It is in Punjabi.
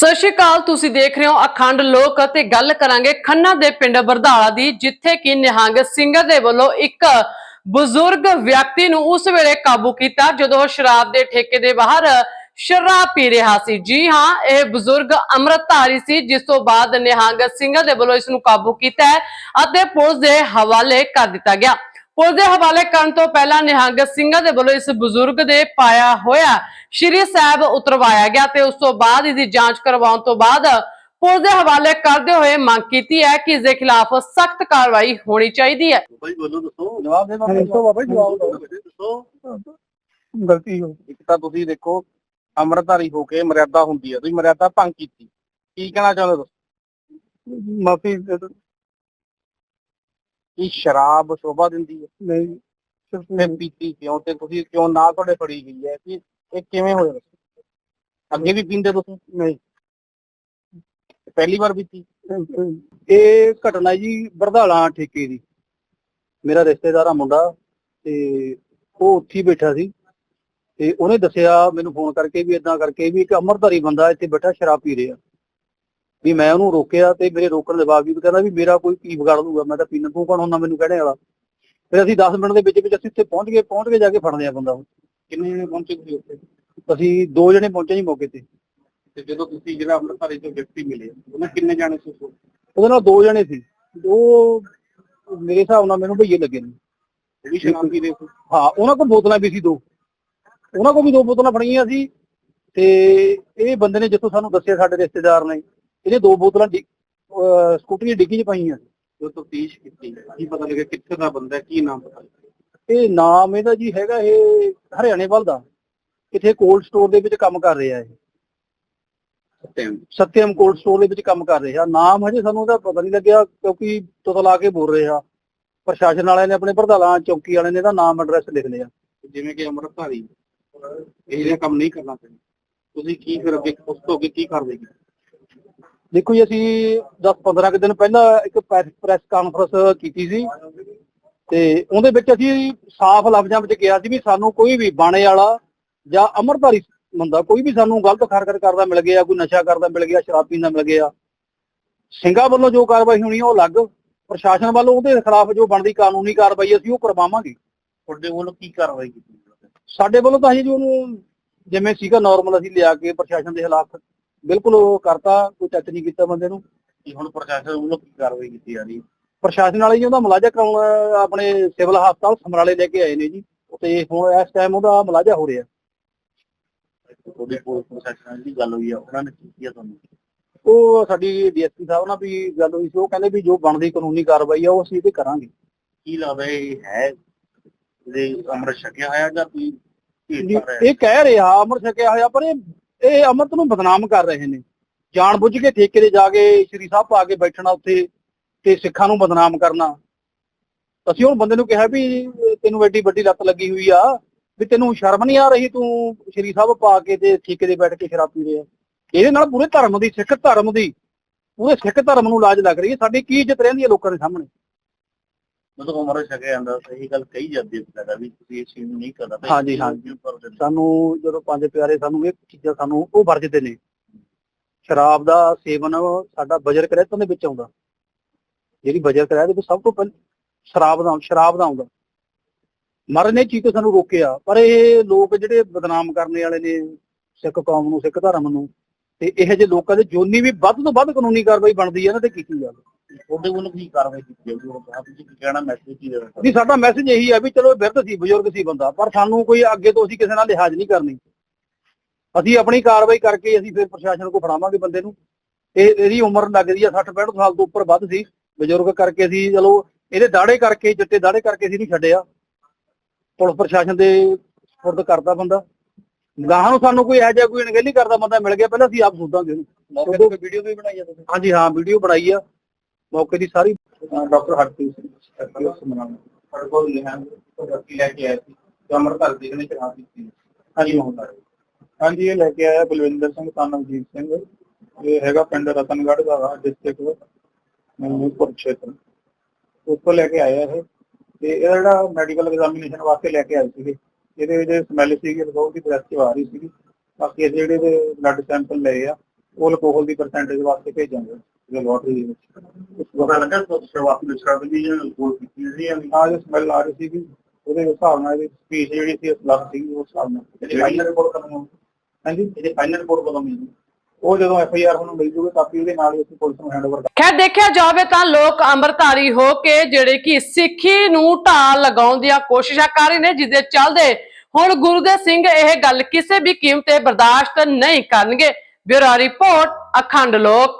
ਸਤਿ ਸ਼੍ਰੀ ਅਕਾਲ, ਤੁਸੀਂ ਦੇਖ ਰਹੇ ਹੋ ਅਖੰਡ ਲੋਕ ਅਤੇ ਗੱਲ ਕਰਾਂਗੇ ਖੰਨਾ ਦੇ ਪਿੰਡ ਬਰਧਾਲਾ ਦੀ, ਜਿੱਥੇ ਕਿ ਨਿਹੰਗ ਸਿੰਘਾਂ ਦੇ ਵੱਲੋਂ ਇੱਕ ਬਜ਼ੁਰਗ ਵਿਅਕਤੀ ਨੂੰ ਉਸ ਵੇਲੇ ਕਾਬੂ ਕੀਤਾ ਜਦੋਂ ਉਹ ਸ਼ਰਾਬ ਦੇ ਠੇਕੇ ਦੇ ਬਾਹਰ ਸ਼ਰਾਬ ਪੀ ਰਿਹਾ ਸੀ। ਜੀ ਹਾਂ, ਇਹ ਬਜ਼ੁਰਗ ਅੰਮ੍ਰਿਤਧਾਰੀ ਸੀ, ਜਿਸ ਤੋਂ ਬਾਅਦ ਨਿਹੰਗ ਸਿੰਘਾਂ ਦੇ ਵੱਲੋਂ ਇਸ ਨੂੰ ਕਾਬੂ ਕੀਤਾ ਹੈ ਅਤੇ ਪੁਲਿਸ ਦੇ ਹਵਾਲੇ ਕਰ ਦਿੱਤਾ ਗਿਆ। ਪੁਲਿਸ ਦੇ ਹਵਾਲੇ ਕਰਨ ਤੋਂ ਪਹਿਲਾਂ ਨਿਹੰਗ ਸਿੰਘਾਂ ਦੇ ਵੱਲੋਂ ਇਸ ਬਜ਼ੁਰਗ ਦੇ ਪਾਇਆ ਹੋਇਆ ਸ਼੍ਰੀ ਸਾਹਿਬ ਉਤਰਵਾਇਆ ਗਿਆ ਤੇ ਉਸ ਤੋਂ ਬਾਅਦ ਇਸ ਦੀ ਜਾਂਚ ਕਰਵਾਉਣ ਤੋਂ ਬਾਅਦ ਪੁਲਿਸ ਦੇ ਹਵਾਲੇ ਕਰਦੇ ਹੋਏ ਮੰਗ ਕੀਤੀ ਹੈ ਕਿ ਇਸ ਦੇ ਖਿਲਾਫ ਸਖਤ ਕਾਰਵਾਈ ਹੋਣੀ ਚਾਹੀਦੀ ਹੈ। ਬਾਈ ਬੋਲੋ ਦੱਸੋ ਜਵਾਬ ਦੇ ਹਾਂ, ਦੱਸੋ ਬਾਬਾ ਜੀ, ਜਵਾਬ ਦਿਓ। ਦੱਸੋ। ਗਲਤੀ ਹੋ ਇੱਕ ਤਾਂ ਤੁਸੀਂ ਦੇਖੋ ਅਮਰਧਾਰੀ ਹੋ ਕੇ ਮਰਿਆਦਾ ਹੁੰਦੀ ਹੈ ਤੁਸੀਂ ਮਰਿਆਦਾ ਭੰਗ ਕੀਤੀ। ਕੀ ਕਹਿਣਾ ਚਾਹੁੰਦੇ ਹੋ? ਮਾਫੀ ਕੀ ਸ਼ਰਾਬ ਸ਼ੋਭਾ ਦਿੰਦੀ ਹੈ? ਨਹੀਂ। ਸਿਰਫ ਤੇ ਪੀਤੀ ਕਿਉਂ ਤੇ ਤੁਸੀਂ ਕਿਉਂ ਨਾ ਤੁਹਾਡੇ ਫੜੀ ਗਈ ਹੈ? ਕਿ ਇਹ ਕਿਵੇਂ ਹੋਇਆ? ਅੱਗੇ ਵੀ ਪੀਂਦੇ ਤੁਸੀਂ? ਨਹੀਂ। ਪਹਿਲੀ ਵਾਰ ਪੀਤੀ? ਇਹ ਘਟਨਾ ਜੀ ਬਰਧਾਲਾ ਠੇਕੇ ਦੀ। ਮੇਰਾ ਰਿਸ਼ਤੇਦਾਰ ਆ ਮੁੰਡਾ ਤੇ ਉਹ ਉੱਥੇ ਬੈਠਾ ਸੀ। ਤੇ ਉਹਨੇ ਦੱਸਿਆ ਮੈਨੂੰ ਫੋਨ ਕਰਕੇ ਵੀ ਇਦਾਂ ਕਰਕੇ ਵੀ ਇੱਕ ਅਮਰਧਾਰੀ ਬੰਦਾ ਇੱਥੇ ਬੈਠਾ ਸ਼ਰਾਬ ਪੀ ਰਿਹਾ। ਵੀ ਮੈਂ ਉਹਨੂੰ ਰੋਕਿਆ ਤੇ ਮੇਰੇ ਰੋਕਣ ਦੇ ਬਾਵਜੂਦ ਕਹਿੰਦਾ ਵੀ ਮੇਰਾ ਕੋਈ ਕੀ ਵਿਗਾੜ ਦੂਗਾ ਮੈਂ ਤਾਂ ਪੀਣਾ ਤੂੰ ਕੌਣ? ਹੁੰਦਾ ਮੈਨੂੰ ਕਹਿਣੇ ਵਾਲਾ। ਫਿਰ ਅਸੀਂ 10 ਮਿੰਟ ਦੇ ਵਿੱਚ ਵਿੱਚ ਅਸੀਂ ਉੱਥੇ ਪਹੁੰਚ ਗਏ, ਪਹੁੰਚ ਕੇ ਜਾ ਕੇ ਫੜਦੇ ਆ ਬੰਦਾ ਕਿੰਨੇ ਜਣੇ ਪਹੁੰਚੇ ਤੁਸੀਂ ਉੱਥੇ? ਅਸੀਂ ਦੋ ਜਣੇ ਪਹੁੰਚੇ ਜੀ ਮੌਕੇ ਤੇ। ਤੇ ਜਦੋਂ ਤੁਸੀਂ ਜਿਹੜਾ ਅਮਰਧਾਰੀ ਤੋਂ ਵਿਅਕਤੀ ਮਿਲੇ, ਉਹਨਾਂ ਕਿੰਨੇ ਜਾਣੇ ਸੀ ਉਹਦੇ ਨਾਲ ਦੋ ਜਣੇ ਸੀ। ਉਹ ਮੇਰੇ ਹਿਸਾਬ ਨਾਲ ਮੈਨੂੰ ਭਈਏ ਲੱਗੇ ਨੇ। ਉਹ ਸ਼ਰਾਬ ਪੀ ਸੀ। ਹਾਂ, ਉਹਨਾਂ ਕੋਲ ਬੋਤਲਾਂ ਵੀ ਸੀ ਦੋ। ਉਹਨਾਂ ਕੋਲ ਵੀ ਦੋ ਬੋਤਲਾਂ ਫੜੀਆਂ ਸੀ। ਤੇ ਇਹ ਬੰਦੇ ਨੇ ਜਿੱਥੋਂ ਸਾਨੂੰ ਦੱਸਿਆ ਸਾਡੇ ਰਿਸ਼ਤੇਦਾਰ ਨੇ। ਇਹਨੇ ਦੋ ਬੋਤਲਾਂ ਡਿ- ਅਹ ਸਕੂਟਰੀ ਦੀ ਡਿੱਗੀ 'ਚ ਪਾਈਆਂ। ਜਦੋਂ ਤਫਤੀਸ਼ ਕੀਤੀ। ਕੀ ਪਤਾ ਲੱਗਿਆ ਕਿੱਥੇ ਦਾ ਬੰਦਾ ਹੈ, ਕੀ ਨਾਮ ਪਤਾ ਲੱਗਿਆ ਇਹ ਨਾਮ ਇਹਦਾ ਜੀ ਹੈਗਾ ਇਹ ਹਰਿਆਣੇ ਵੱਲ ਦਾ। ਕਿਥੇ ਕੋਲਡ ਸਟੋਰ ਦੇ ਵਿੱਚ ਕੰਮ ਕਰ ਰਿਹਾ ਇਹ। ਸਤਿਅਮ ਸਤਿਅਮ ਕੋਲਡ ਸਟੋਰ ਦੇ ਵਿੱਚ ਕੰਮ ਕਰ ਰਿਹਾ। ਨਾਮ ਹਜੇ ਸਾਨੂੰ ਉਹਦਾ ਪਤਾ ਨਹੀਂ ਲੱਗਿਆ ਕਿਉਂਕਿ ਤੁਤਲਾ ਕੇ ਬੋਲ ਰਿਹਾ। ਪ੍ਰਸ਼ਾਸਨ ਵਾਲਿਆਂ ਨੇ ਆਪਣੇ ਪ੍ਰਧਾਨਾਂ ਚੌਕੀ ਵਾਲਿਆਂ ਨੇ ਇਹਦਾ ਨਾਮ ਐਡਰੈਸ ਲਿਖ ਲਿਆ। ਜਿਵੇਂ ਕਿ ਅਮਰਧਾਰੀ ਇਹ ਜਿਹਾ ਕੰਮ ਨਹੀਂ ਕਰਨਾ ਚਾਹੀਦਾ। ਤੁਸੀਂ ਕੀ ਫਿਰ ਅੱਗੇ ਉਸ ਤੋਂ ਅੱਗੇ ਕੀ ਕਰਦੇ ਦੇਖੋ ਜੀ ਅਸੀਂ 10-15 ਕੁ ਦਿਨ ਪਹਿਲਾਂ ਇੱਕ ਪ੍ਰੈਸ ਕਾਨਫਰੰਸ ਕੀਤੀ ਸੀ ਤੇ ਉਹਦੇ ਵਿੱਚ ਅਸੀਂ ਸਾਫ਼ ਲਫ਼ਜ਼ਾਂ ਵਿੱਚ ਕਿਹਾ ਸੀ ਵੀ ਸਾਨੂੰ ਕੋਈ ਵੀ ਬਾਣੇ ਵਾਲਾ ਜਾਂ ਅਮਰਧਾਰੀ ਬੰਦਾ ਕੋਈ ਵੀ ਸਾਨੂੰ ਗਲਤ ਹਰਕਤ ਕਰਦਾ ਮਿਲ ਗਿਆ ਕੋਈ ਨਸ਼ਾ ਕਰਦਾ ਮਿਲ ਗਿਆ ਸ਼ਰਾਬ ਪੀਂਦਾ ਮਿਲ ਗਿਆ ਸਿੰਘਾਂ ਵੱਲੋਂ ਜੋ ਕਾਰਵਾਈ ਹੋਣੀ ਉਹ ਅਲੱਗ ਪ੍ਰਸ਼ਾਸਨ ਵੱਲੋਂ ਉਹਦੇ ਖਿਲਾਫ ਜੋ ਬਣਦੀ ਕਾਨੂੰਨੀ ਕਾਰਵਾਈ ਅਸੀਂ ਉਹ ਕਰਵਾਵਾਂਗੇ। ਤੁਹਾਡੇ ਵੱਲੋਂ ਕੀ ਕਾਰਵਾਈ ਕੀਤੀ? ਸਾਡੇ ਵੱਲੋਂ ਤਾਂ ਅਸੀਂ ਜੀ ਉਹਨੂੰ ਜਿਵੇਂ ਸੀਗਾ ਨਾਰਮਲ ਅਸੀਂ ਲਿਆ ਕੇ ਪ੍ਰਸ਼ਾਸਨ ਦੇ ਖਿਲਾਫ ਬਿਲਕੁਲ ਉਹ ਕਰਤਾ ਕੋਈ ਟੱਚ ਨਹੀਂ ਕੀਤਾ ਬੰਦੇ ਨੂੰ। ਕਿ ਹੁਣ ਪ੍ਰਸ਼ਾਸਨ ਵੱਲੋਂ ਕੀ ਕਾਰਵਾਈ ਕੀਤੀ ਜਾ ਰਹੀ ਹੈ? ਪ੍ਰਸ਼ਾਸਨ ਵਾਲੇ ਜੀ ਉਹਦਾ ਮੁਲਾਜ਼ਾ ਕਰਾਉਣ ਆਪਣੇ ਸਿਵਲ ਹਸਪਤਾਲ ਸਮਰਾਲੇ ਲੈ ਕੇ ਆਏ ਨੇ ਜੀ। ਤੇ ਹੁਣ ਇਸ ਟਾਈਮ ਉਹਦਾ ਮੁਲਾਜ਼ਾ ਹੋ ਰਿਹਾ। ਤੁਹਾਡੇ ਕੋਲ ਪ੍ਰਸ਼ਾਸਨ ਦੀ ਗੱਲ ਹੋਈ ਆ ਉਹਨਾਂ ਨੇ ਕੀ ਕੀਤਾ ਤੁਹਾਨੂੰ? ਉਹ ਸਾਡੀ ਡੀਐਸਪੀ ਸਾਹਿਬ ਨਾਲ ਵੀ ਗੱਲ ਹੋਈ ਸੀ। ਉਹ ਕਹਿੰਦੇ ਵੀ ਜੋ ਬਣਦੀ ਕਾਨੂੰਨੀ ਕਾਰਵਾਈ ਆ ਉਹ ਅਸੀਂ ਤੇ ਕਰਾਂਗੇ। ਕੀ ਲੱਗਦਾ ਇਹ ਹੈ ਇਹਦੇ ਅਮਰ ਛਕਿਆ ਹੋਇਆ ਜਾਂ ਕੋਈ ਜੀ, ਇਹ ਕਹਿ ਰਿਹਾ ਅਮਰ ਛਕਿਆ ਹੋਇਆ ਪਰ ਇਹ ਇਹ ਅਮਰਤ ਨੂੰ ਬਦਨਾਮ ਕਰ ਰਹੇ ਨੇ। ਜਾਣ ਬੁੱਝ ਕੇ ਠੇਕੇ ਤੇ ਜਾ ਕੇ ਸ਼੍ਰੀ ਸਾਹਿਬ ਪਾ ਕੇ ਬੈਠਣਾ ਉੱਥੇ ਤੇ ਸਿੱਖਾਂ ਨੂੰ ਬਦਨਾਮ ਕਰਨਾ। ਅਸੀਂ ਹੁਣ ਬੰਦੇ ਨੂੰ ਕਿਹਾ ਵੀ ਤੈਨੂੰ ਐਡੀ ਵੱਡੀ ਲੱਤ ਲੱਗੀ ਹੋਈ ਆ, ਵੀ ਤੈਨੂੰ ਸ਼ਰਮ ਨਹੀਂ ਆ ਰਹੀ ਤੂੰ ਸ਼੍ਰੀ ਸਾਹਿਬ ਪਾ ਕੇ ਤੇ ਠੇਕੇ ਤੇ ਬੈਠ ਕੇ ਸ਼ਰਾਬ ਪੀ ਰਿਹਾ। ਇਹਦੇ ਨਾਲ ਪੂਰੇ ਧਰਮ ਦੀ, ਸਿੱਖ ਧਰਮ ਦੀ, ਪੂਰੇ ਸਿੱਖ ਧਰਮ ਨੂੰ ਲਾਜ ਲੱਗ ਰਹੀ ਹੈ। ਸਾਡੀ ਕੀ ਇੱਜ਼ਤ ਰਹਿੰਦੀ ਹੈ ਲੋਕਾਂ ਦੇ ਸਾਹਮਣੇ? ਮਤਲਬ ਉਮਰ ਛਕਿਆ ਜਾਂਦਾ ਸਹੀ ਗੱਲ ਕਹੀ ਜਾਂਦੀ ਹੈ ਤੁਹਾਡਾ ਵੀ ਤੁਸੀਂ ਇਸ ਚੀਜ਼ ਨੂੰ ਨਹੀਂ ਕਰਨਾ ਹਾਂਜੀ, ਹਾਂਜੀ। ਸਾਨੂੰ ਜਦੋਂ ਪੰਜ ਪਿਆਰੇ ਸਾਨੂੰ ਇਹ ਚੀਜ਼ਾਂ ਸਾਨੂੰ ਉਹ ਵਰਜਦੇ ਨੇ। ਸ਼ਰਾਬ ਦਾ ਸੇਵਨ ਸਾਡਾ ਬਜਰ ਕਰਿਆਤਾਂ ਦੇ ਵਿੱਚ ਆਉਂਦਾ। ਜਿਹੜੀ ਬਜਰ ਕਰਿਆ ਦੇ ਵਿੱਚ ਸਭ ਤੋਂ ਪਹਿਲਾਂ ਸ਼ਰਾਬ ਦਾ ਸ਼ਰਾਬ ਦਾ ਆਉਂਦਾ। ਮਰਨ ਨੇ ਚੀਜ਼ ਤੋਂ ਸਾਨੂੰ ਰੋਕਿਆ ਪਰ ਇਹ ਲੋਕ ਜਿਹੜੇ ਬਦਨਾਮ ਕਰਨੇ ਵਾਲੇ ਨੇ ਸਿੱਖ ਕੌਮ ਨੂੰ ਸਿੱਖ ਧਰਮ ਨੂੰ ਤੇ ਇਹੋ ਜਿਹੇ ਲੋਕਾਂ ਦੇ ਜੋਨੀ ਵੀ ਵੱਧ ਤੋਂ ਵੱਧ ਕਾਨੂੰਨੀ ਕਾਰਵਾਈ ਬਣਦੀ ਹੈ ਨਾ ਤੇ ਕੀਤੀ ਜਾਵੇ। ਤੁਹਾਡੇ ਵੱਲੋਂ ਕੀ ਕਾਰਵਾਈ ਕੀਤੀ ਜਾਊਗੀ? ਉਹ ਕਹਾ ਤੁਸੀਂ ਕੀ ਕਹਿਣਾ ਮੈਸੇਜ ਕੀ ਦੇਣਾ ਨਹੀਂ ਸਾਡਾ ਮੈਸੇਜ ਇਹੀ ਹੈ ਵੀ ਚਲੋ ਬਿਰਧ ਸੀ ਬਜ਼ੁਰਗ ਸੀ ਬੰਦਾ ਪਰ ਸਾਨੂੰ ਕੋਈ ਅੱਗੇ ਤੋਂ ਅਸੀਂ ਕਿਸੇ ਨਾਲ ਲਿਹਾਜ਼ ਨਹੀਂ ਕਰਨੀ। ਅਸੀਂ ਆਪਣੀ ਕਾਰਵਾਈ ਕਰਕੇ ਅਸੀਂ ਫਿਰ ਪ੍ਰਸ਼ਾਸਨ ਕੋ ਫੜਾਵਾਂਗੇ ਬੰਦੇ ਨੂੰ। ਇਹ ਇਹਦੀ ਉਮਰ ਲੱਗਦੀ ਆ 60 65 ਸਾਲ ਤੋਂ ਉੱਪਰ ਵੱਧ ਸੀ। ਬਜ਼ੁਰਗ ਕਰਕੇ ਅਸੀਂ ਚਲੋ ਇਹਦੇ ਦਾੜੇ ਕਰਕੇ ਚਿੱਟੇ ਦਾੜੇ ਕਰਕੇ ਅਸੀਂ ਨਹੀਂ ਛੱਡਿਆ। ਪੁਲਿਸ ਪ੍ਰਸ਼ਾਸਨ ਦੇ ਸਪੁਰਦ ਕਰਦਾ ਬੰਦਾ। ਗਾਹਾਂ ਨੂੰ ਸਾਨੂੰ ਕੋਈ ਇਹੋ ਜਿਹਾ ਕੋਈ ਅਣਗਹਿਲੀ ਕਰਦਾ ਬੰਦਾ ਮਿਲ ਗਿਆ ਪਹਿਲਾਂ ਅਸੀਂ ਆਪ ਉਹਨੂੰ। ਤੇ ਵੀਡੀਓ ਵੀ ਬਣਾਈ ਆ ਤੁਸੀਂ? ਹਾਂਜੀ ਹਾਂ ਵੀਡੀਓ ਬਣਾਈ ਆ। ਮੌਕੇ ਦੀ ਸਾਰੀ ਡਾਕਟਰ ਹਰਪ੍ਰੀਤ ਸਿੰਘ ਸਰਕਾਰੀ ਸਮਰਾਨ ਸਾਡੇ ਕੋਲ ਨਿਹੰਗ ਲੈ ਕੇ ਆਏ ਸੀ ਤੇ ਅਮਰਪਾਲ ਜੀ ਨੇ ਚੜਾ ਦਿੱਤੀ। ਹਾਂਜੀ ਹੁੰਦਾ ਹਾਂਜੀ, ਇਹ ਲੈ ਕੇ ਆਇਆ ਬਲਵਿੰਦਰ ਸਿੰਘ ਤਾਨਵਜੀਤ ਸਿੰਘ। ਇਹ ਹੈਗਾ ਪਿੰਡ ਰਤਨਗੜ੍ਹ ਦਾ ਡਿਸਟ੍ਰਿਕਟ ਮਨੂਪੁਰ ਖੇਤਰ। ਉੱਥੋਂ ਲੈ ਕੇ ਆਇਆ ਇਹ। ਤੇ ਇਹ ਜਿਹੜਾ ਮੈਡੀਕਲ ਐਗਜ਼ਾਮੀਨੇਸ਼ਨ ਵਾਸਤੇ ਲੈ ਕੇ ਆਏ ਸੀਗੇ। ਇਹਦੇ ਵਿੱਚ ਸਮੈਲ ਸੀਗੀ, ਬਹੁਤ ਹੀ ਬ੍ਰੈਸਟ ਆ ਰਹੀ ਸੀਗੀ। ਬਾਕੀ ਇਹਦੇ ਜਿਹੜੇ ਬਲੱਡ ਸੈਂਪਲ ਲਏ ਆ ਉਹ ਅਲਕੋਹਲ ਦੀ ਪਰਸੈਂਟੇਜ ਵਾਸਤੇ ਭੇਜਾਂਗੇ ਲੈਬੋਰਟਰੀ ਦੇ ਵਿੱਚ। ਪਤਾ ਲੱਗਾ ਕਿ ਸ਼ੁਰੂਆਤੀ ਵਿਚਾਰ ਦੀ ਜਿਹੜੀ ਕੋਲ ਕੀਤੀ ਸੀ ਜਾਂ ਆ ਜੋ ਸਮੈਲ ਆ ਰਹੀ ਸੀਗੀ ਉਹਦੇ ਹਿਸਾਬ ਨਾਲ ਇਹਦੀ ਸਪੀਚ ਜਿਹੜੀ ਸੀ ਲੱਗ ਸੀਗੀ ਉਸ ਹਿਸਾਬ ਨਾਲ। ਇਹਦੀ ਫਾਈਨਲ ਰਿਪੋਰਟ ਹੋਊਗੀ? ਹਾਂਜੀ? ਇਹਦੀ ਫਾਈਨਲ ਰਿਪੋਰਟ ਕਦੋਂ ਮਿਲੂਗੀ? ਉਹ ਜਦੋਂ ਐਫ ਆਈ ਆਰ ਨੂੰ ਮਿਲ ਜੂਗੀ ਕਾਪੀ ਉਹਦੇ ਨਾਲ ਹੀ ਅਸੀਂ ਪੁਲਿਸ ਨੂੰ ਹੈਂਡਓਵਰ ਖੈਰ ਦੇਖਿਆ ਜਾਵੇ ਤਾਂ ਲੋਕ ਅੰਮ੍ਰਿਤਧਾਰੀ ਹੋ ਕੇ ਜਿਹੜੇ ਕਿ ਸਿੱਖੀ ਨੂੰ ਢਾਲ ਲਗਾਉਣ ਦੀਆਂ ਕੋਸ਼ਿਸ਼ਾਂ ਕਰ ਰਹੇ ਨੇ ਜਿਸ ਦੇ ਚੱਲਦੇ ਹੁਣ ਗੁਰੂਦੇਵ ਸਿੰਘ ਇਹ ਗੱਲ ਕਿਸੇ ਵੀ ਕੀਮਤ ਤੇ ਬਰਦਾਸ਼ਤ ਨਹੀਂ ਕਰਨਗੇ। ਬਿਊਰੋ ਰਿਪੋਰਟ ਅਖੰਡ ਲੋਕ